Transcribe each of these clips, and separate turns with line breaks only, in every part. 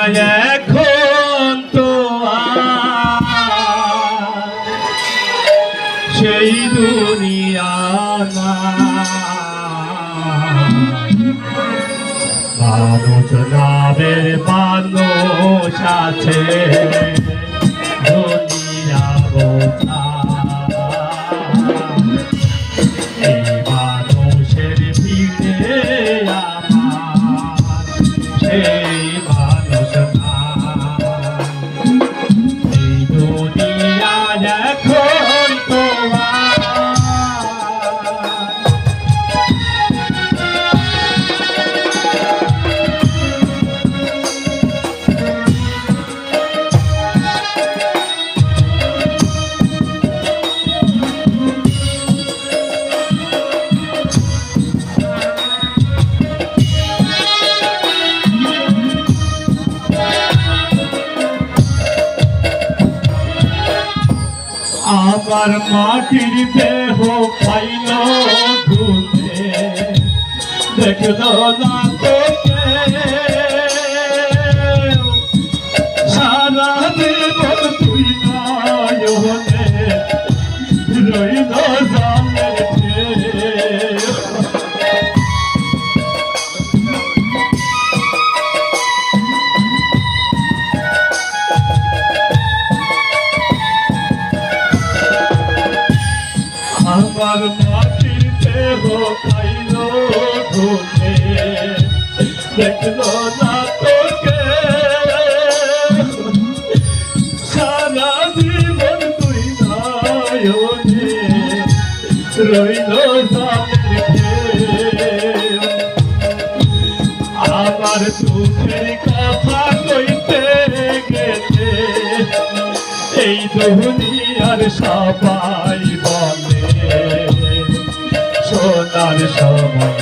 এখন সেই দুনিয়া মানুষ নামের মানুষ আছে। আমার মাটির দেহ পাইল ঘুরে দেখল না তোকে। সারা তুই আমার মাটির দেহ খাইল ধুলে দেখল না তোকে। সারা জীবন তুই নয়নে। রইল। আমার দুঃখের কথা কইতে গেলে, এই দুনিয়ার সবাই সোনার সময়।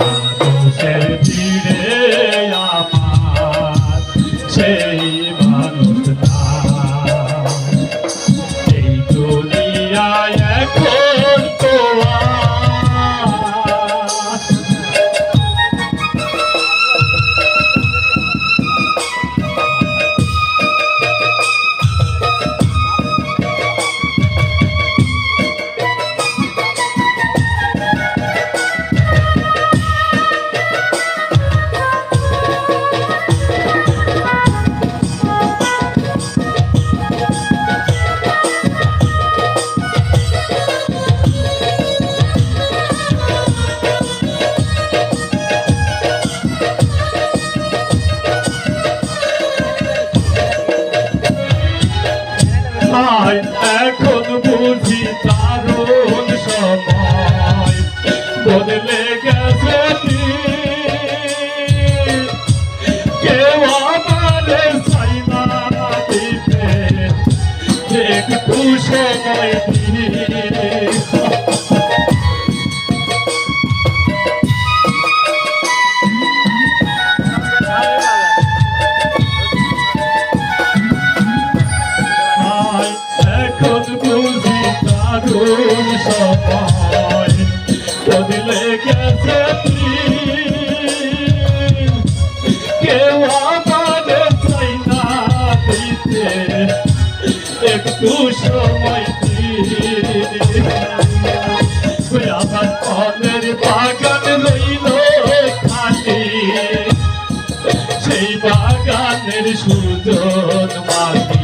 মানুষের আমার সেই একটু সময় এখন বুঝি দারুণ সময় একটু আমার মনের বাগান রইল খালি সেই বাগানের সুজন মাটি।